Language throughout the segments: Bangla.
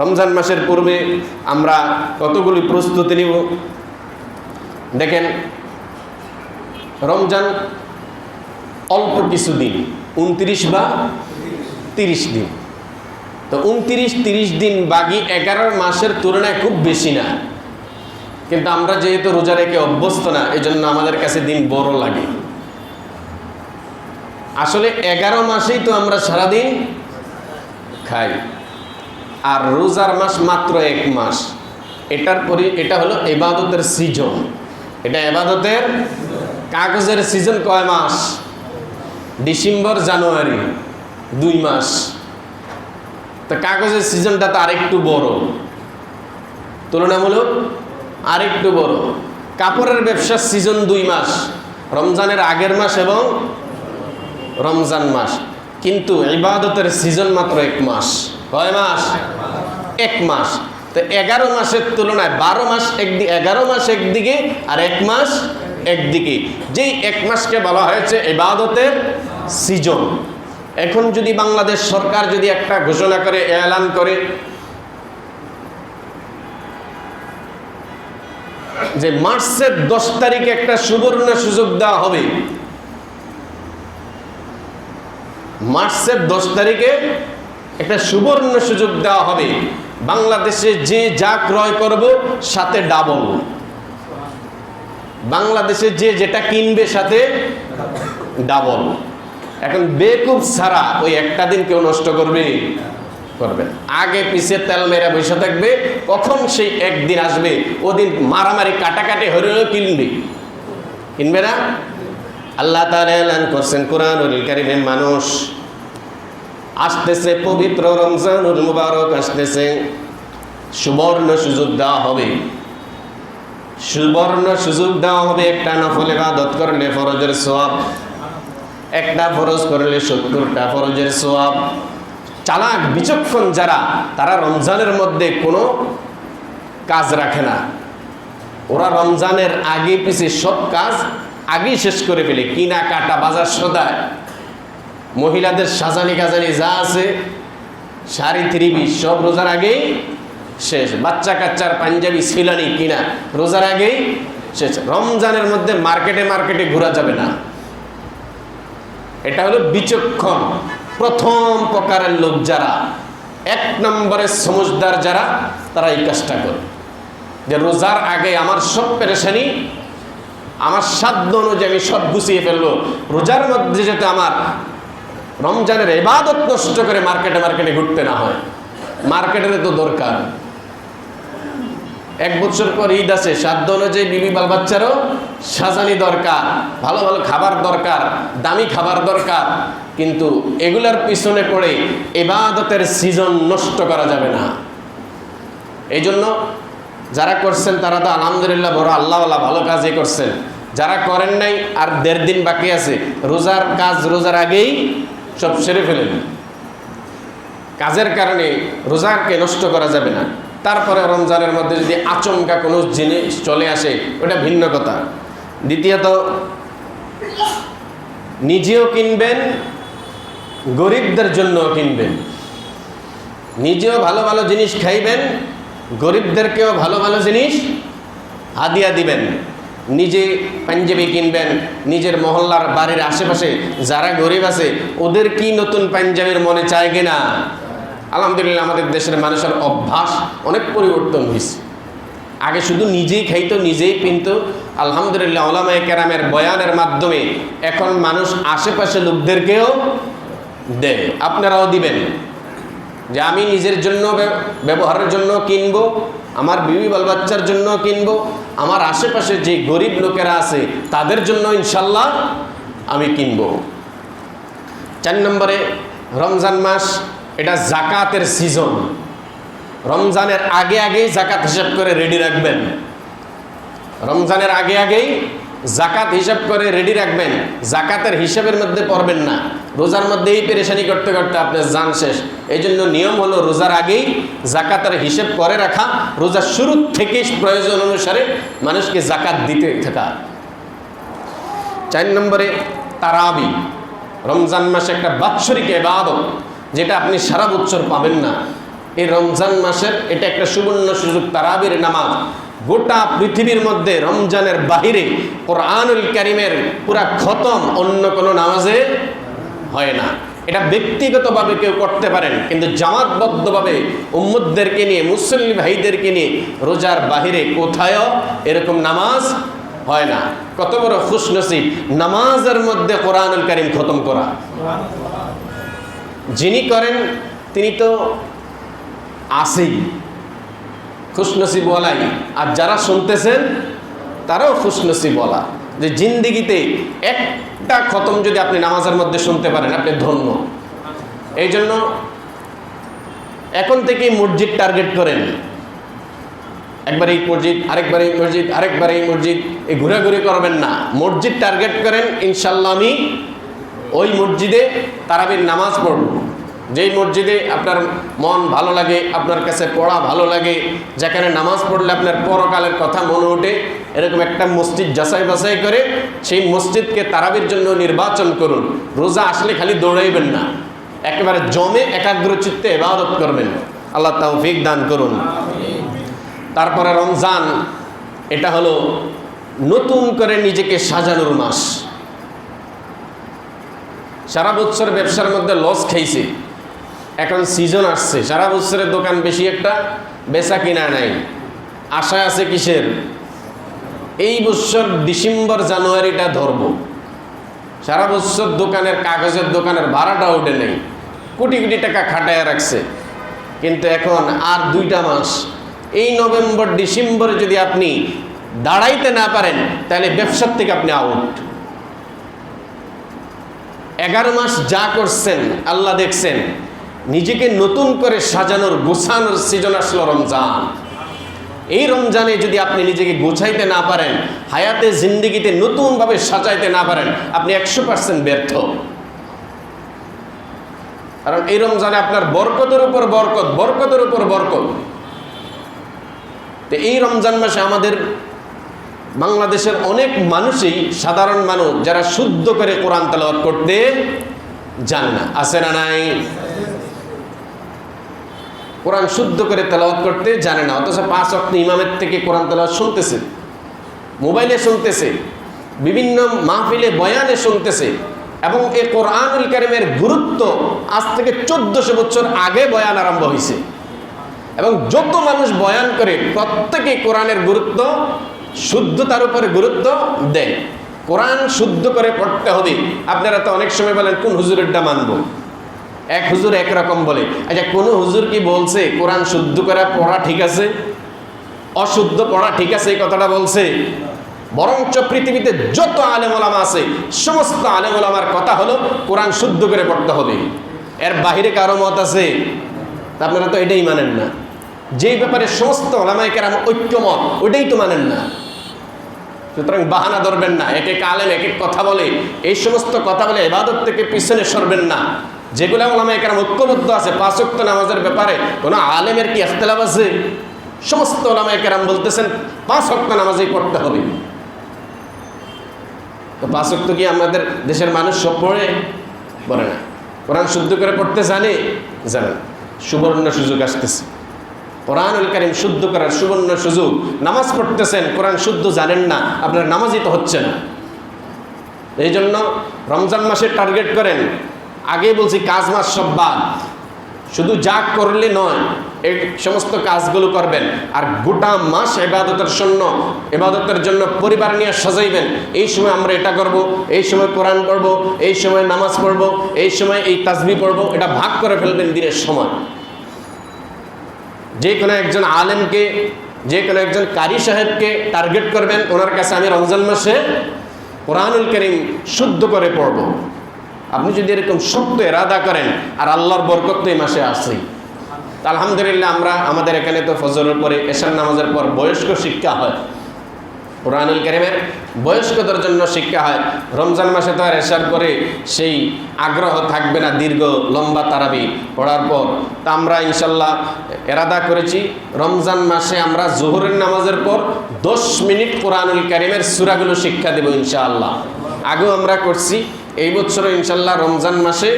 রমজান মাসের পূর্বে আমরা কতগুলি প্রস্তুতি নিব? দেখেন, রমজান অল্প কিছু দিন, উনত্রিশ বা তিরিশ দিন। তো উনত্রিশ, তিরিশ দিন বাকি এগারো মাসের তুলনায় খুব বেশি না। কিন্তু আমরা যেহেতু রোজা রেখে অভ্যস্ত না এই জন্য আমাদের কাছে দিন বড় লাগে। আসলে এগারো মাসেই তো আমরা সারাদিন খাই। আর রোজার মাস মাত্র এক মাস। এটার পরি এটা হলো এবাদতের সিজন এটা এবাদতের কাগজের সিজন কয় মাস? ডিসেম্বর, জানুয়ারি, দুই মাস। তা কাগজের সিজনটা তো আরেকটু বড়। তুলনামূলক আরেকটু বড়। কাপড়ের ব্যবসার সিজন দুই মাস। রমজানের আগের মাস এবং রমজান মাস। কিন্তু ইবাদতের সিজন মাত্র এক মাস। কয় মাস? এক মাস। তো এগারো মাসের তুলনায় বারো মাস একদিকে এগারো মাস একদিকে আর এক মাস একদিকে। যেই এক মাসকে বলা হয়েছে ইবাদতের সিজন। এখন যদি বাংলাদেশ সরকার যদি একটা ঘোষণা করে, এলান করে যে মার্চের দশ তারিখে একটা সুবর্ণ সুযোগ দেওয়া হবে, মার্চের দশ তারিখে একটা সুবর্ণ সুযোগ দেওয়া হবে। বাংলাদেশে যে যা ক্রয় করব, সাথে ডাবল বাংলাদেশে যে যেটা কিনবে, সাথে ডাবল এখন বেকুব ছাড়া ওই একটা দিন কেউ নষ্ট করবে করবে আগে পিছে তেল মেরে বসে থাকবে, কখন সেই একদিন আসবে, ওদিন মারামারি কাটাকাটি হলেও কিনবে। কিনবে না? আল্লাহ এলান করছেন, কোরআনুল কারিমে মানুষ। আসতেছে পবিত্র রমজানুল মুবারক, আসতেছে। সুবর্ণ সুযোগ দেওয়া হবে। সুবর্ণ সুযোগ দেওয়া হবে, একটা নফল ইবাদত করলে ফরজের সোয়াব একটা ফরজ করলে সত্তরটা ফরজের সোয়াব চালাক, বিচক্ষণ যারা, তারা রমজানের মধ্যে কোনো কাজ রাখে না। ওরা রমজানের আগে পিছিয়ে সব কাজ আগেই শেষ করে ফেলে। কিনা কাটা বাজার সদায়। মহিলাদের সাজানি কাজানি যা আছে, শাড়ি, থ্রিবি, সব রোজার আগেই শেষ। বাচ্চা কাচ্চার পাঞ্জাবি, সিলানি, কিনা, রোজার আগেই শেষ। রমজানের মধ্যে মার্কেটে মার্কেটে ঘোরা যাবে না। এটা হলো বিচক্ষণ, প্রথম প্রকারের লোক যারা, এক নম্বরের সমজদার যারা, তারা এই কাজটা করে। যে রোজার আগে আমার সব পেরেশানি, আমার সাধ্য অনুযায়ী আমি সব গুছিয়ে ফেলব। রোজার মধ্যে যাতে আমার রমজানের এবাদত নষ্ট করে মার্কেটে মার্কেটে ঘুরতে না হয়। মার্কেটের তো দরকার। এক বছর পর ঈদ আছে, সাধ্য অনুযায়ী বিবি বাল বাচ্চারও সাজানি দরকার, ভালো ভালো খাবার দরকার, দামি খাবার দরকার, কিন্তু এগুলার পিছনে পড়ে এবাদতের সিজন নষ্ট করা যাবে না। এই জন্য যারা করছেন তারা তো আলহামদুলিল্লাহ বড় আল্লাহওয়ালা ভালো কাজই করছেন। যারা করেন নাই আর দেড় দিন বাকি আছে, রোজার কাজ রোজার আগেই সব সেরে ফেলেন কাজের কারণে রোজাকে নষ্ট করা যাবে না। তারপরে রমজানের মধ্যে যদি আচমকা কোনো জিনিস চলে আসে, ওটা ভিন্ন কথা। দ্বিতীয়ত, নিজেও কিনবেন, গরিবদের জন্যও কিনবেন। নিজেও ভালো ভালো জিনিস খাইবেন, গরিবদেরকেও ভালো ভালো জিনিস হাদিয়া দিবেন। নিজে পাঞ্জাবি কিনবেন, নিজের মহল্লার বাড়ির আশেপাশে যারা গরিব আছে, ওদের কি নতুন পাঞ্জাবির মনে চায় কিনা? আলহামদুলিল্লাহ, আমাদের দেশের মানুষের অভ্যাস অনেক পরিবর্তন হয়েছে আগে শুধু নিজেই খাইতো, নিজেই পিনতো। আলহামদুলিল্লাহ, ওলামায় কেরামের বয়ানের মাধ্যমে এখন মানুষ আশেপাশে লোকদেরকেও দেয়। আপনারাও দিবেন। যে আমি নিজের জন্য ব্যবহারের জন্য কিনবো, আমার বিবি বাল বাচ্চার জন্য কিনবো আমার আশেপাশে যে গরিব লোকেরা আছে, তাদের জন্য ইনশাল্লাহ আমি কিনব। চার নম্বরে, রমজান মাস, এটা জাকাতের সিজন রমজানের আগে আগেই জাকাত হিসাব করে রেডি রাখবেন। রমজানের আগে আগেই জাকাত হিসাব করে রেডি রাখবেন। জাকাতের হিসাবের মধ্যে পড়বেন না। রোজার মধ্যেই পেরেশানি করতে করতে আপনার জান শেষ। এই জন্য নিয়ম হলো রোজার আগেই জাকাতের হিসেব করে রাখা। রোজার শুরু থেকে প্রয়োজন অনুসারে মানুষকে জাকাত দিতে থাকা। চার নম্বরে তারাবি। রমজান মাসে একটা বাৎসরিক এবাদত যেটা আপনি সারা বছর পাবেন না। এই রমজান মাসের এটা একটা সুবর্ণ সুযোগ, তারাবির নামাজ। গোটা পৃথিবীর মধ্যে রমজানের বাহিরে কোরআনুল কারিমের পুরা খতম অন্য কোনো নামাজে হয় না। এটা ব্যক্তিগতভাবে কেউ করতে পারেন, কিন্তু জামাতবদ্ধভাবে উম্মদদেরকে নিয়ে মুসলিম ভাইদেরকে নিয়ে রোজার বাহিরে কোথায়ও এরকম নামাজ হয় না। কত বড় খুশনসিব, নামাজের মধ্যে কোরআনুল কারিম খতম করা। যিনি করেন, তিনি তো আসেই খুশনসিব বলাই আর যারা শুনতেছেন, তারাও খুশনসিব বলা যে জিন্দিগিতে একটা খতম যদি আপনি নামাজের মধ্যে শুনতে পারেন, আপনি ধন্য। এই জন্য এখন থেকেই মসজিদ টার্গেট করেন। একবার এই মসজিদ, আরেকবার এই মসজিদ, আরেকবার এই মসজিদ, এই ঘুরাঘুরি করবেন না। মসজিদ টার্গেট করেন ইনশাল্লাহ আমি ওই মসজিদে তারাবির নামাজ পড়ব। যেই মসজিদে আপনার মন ভালো লাগে, আপনার কাছে পড়া ভালো লাগে, যেখানে নামাজ পড়লে আপনার পরকালের কথা মনে ওঠে, এরকম একটা মসজিদ যাচাই বাছাই করে সেই মসজিদকে তারাবির জন্য নির্বাচন করুন। রোজা আসলে খালি দৌড়াইবেন না, একেবারে জমে একাগ্র চিত্তে এবাদত করবেন। আল্লাহ তৌফিক দান করুন। তারপরে রমজান, এটা হলো নতুন করে নিজেকে সাজানোর মাস। সারা বছর ব্যবসার মধ্যে লস খাইছে। এখন সিজন আসছে। সারা বছরের দোকান বেশি একটা বেচা কিনা নাই। আশা আছে কিসের? এই বছর ডিসেম্বর, জানুয়ারিটা ধরবো। সারা বছর দোকানের কাগজের দোকানের ভাড়াটা ওঠে নেই। কোটি কোটি টাকা খাটায় রাখছে। কিন্তু এখন আর দুইটা মাস। এই নভেম্বর, ডিসেম্বরে যদি আপনি দাঁড়াইতে না পারেন, তাহলে ব্যবসার থেকে আপনি আউট এগারো মাস যা করছেন, আল্লাহ দেখছেন। নিজেকে নতুন করে সাজানোর, গোছানোর সিজন আসলো রমজান। এই রমজানে যদি আপনি নিজেকে গোছাইতে না পারেন, হায়াতে জিন্দিগিতে নতুনভাবে সাজাইতে না পারেন, আপনি একশো পার্সেন্ট ব্যর্থ। কারণ এই রমজানে আপনার বরকতের উপর বরকত, বরকতের উপর বরকত। তো এই রমজান মাসে আমাদের বাংলাদেশের অনেক মানুষই, সাধারণ মানুষ, যারা শুদ্ধ করে কোরআন তেলাওয়াত করতে জানে না। আছে না নাই? কোরআন শুদ্ধ করে তেলাওয়াত করতে জানে না। অথচ পাঁচ অক্ট ইমামের থেকে কোরআন তেলাওয়াত শুনতেছে, মোবাইলে শুনতেছে, বিভিন্ন মাহফিলে বয়ানে শুনতেছে এবং এই কোরআনুল কারিমের গুরুত্ব আজ থেকে চোদ্দশো বছর আগে বয়ান আরম্ভ হয়েছে। এবং যত মানুষ বয়ান করে প্রত্যেকে কোরআনের গুরুত্ব, শুদ্ধতার উপরে গুরুত্ব দেয়। কোরআন শুদ্ধ করে পড়তে হবে। আপনারা তো অনেক সময় বলেন, কোন হুজুরেরটা মানব এক হুজুর একরকম বলে। আচ্ছা কোন হুজুর কি বলছে, কোরআন শুদ্ধ করা পড়া ঠিক আছে? অশুদ্ধ পড়া ঠিক আছে, এই কথাটা বলছে? বরঞ্চ পৃথিবীতে যত আলেম ওলামা আছে, সমস্ত আলেম ওলামার কথা হলো, কোরআন শুদ্ধ করে পড়তে হবে। এর বাহিরে কারও মত আছে? আপনারা তো এটাই মানেন না। যেই ব্যাপারে সমস্ত ওলামাই কেরাম ঐক্যমত ওইটাই তো মানেন না। সুতরাং বাহানা ধরবেন না, এক এক আলেম এক এক কথা বলে। এই সমস্ত কথা বলে এবাদত থেকে পিছনে সরবেন না। যেগুলো ওলামাই কেরাম ঐক্যবদ্ধ আছে পাঁচক্ত নামাজের ব্যাপারে কোনো আলেমের কি ইখতলাফ আছে? সমস্ত ওলামাই কেরাম বলতেছেন, পাঁচ অক্ত নামাজেই পড়তে হবে। তো পাঁচ অক্ত কি আমাদের দেশের মানুষ সব পড়ে? পড়ে না। কোরআন শুদ্ধ করে পড়তে জানে? জানে না। সুবর্ণ সুযোগ আসতেছে। কোরআনুল কারিম শুদ্ধ করার সুবর্ণ সুযোগ। নামাজ পড়তেছেন, কোরআন শুদ্ধ জানেন না, আপনার নামাজই তো হচ্ছে না। এই জন্য রমজান মাসে টার্গেট করেন আগে বলছি, কাজ মাস সব বাদ। শুধু যা করলে নয়, এই সমস্ত কাজগুলো করবেন। আর গোটা মাস এবাদতের জন্য এবাদতের জন্য পরিবার নিয়ে সাজাইবেন। এই সময় আমরা এটা করব, এই সময় কোরআন পড়ব, এই সময় নামাজ পড়ব, এই সময় এই তাসবি পড়ব, এটা ভাগ করে ফেলবেন দিনের সময়। যে কোনো একজন আলেমকে, যে কোনো একজন কারি সাহেবকে টার্গেট করবেন, ওনার কাছে আমি রমজান মাসে কোরআনুল করিম শুদ্ধ করে পড়ব। আপনি যদি এরকম শক্ত এরাদা করেন, আর আল্লাহর বরকত এই মাসে আসেই আলহামদুলিল্লাহ আমরা, আমাদের এখানে তো ফজরের পরে এশার নামাজের পর বয়স্ক শিক্ষা হয়। কোরআনুল করিমের বয়স্কদের জন্য শিক্ষা হয়। রমজান মাসে তো আর এশার পরে সেই আগ্রহ থাকবে না, দীর্ঘ লম্বা তারাবি পড়ার পর। তা আমরা ইনশাল্লাহ এরাদা করেছি। রমজান মাসে আমরা জোহরের নামাজের পর দশ মিনিট কোরআনুল করিমের সুরাগুলো শিক্ষা দেব ইনশাআল্লাহ। আগেও আমরা করছি। এই বছর ইনশাল্লাহ রমজান মাসে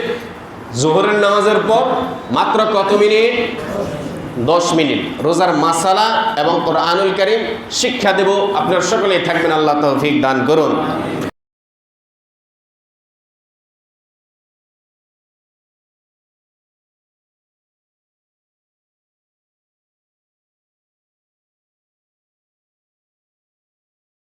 জোহরের নামাজের পর মাত্র কত মিনিট? দশ মিনিট। রোজার মাসালা এবং কোরআনুল করিম শিক্ষা দেব। আপনার সকলেই থাকবেন। আল্লাহ তৌফিক দান করুন।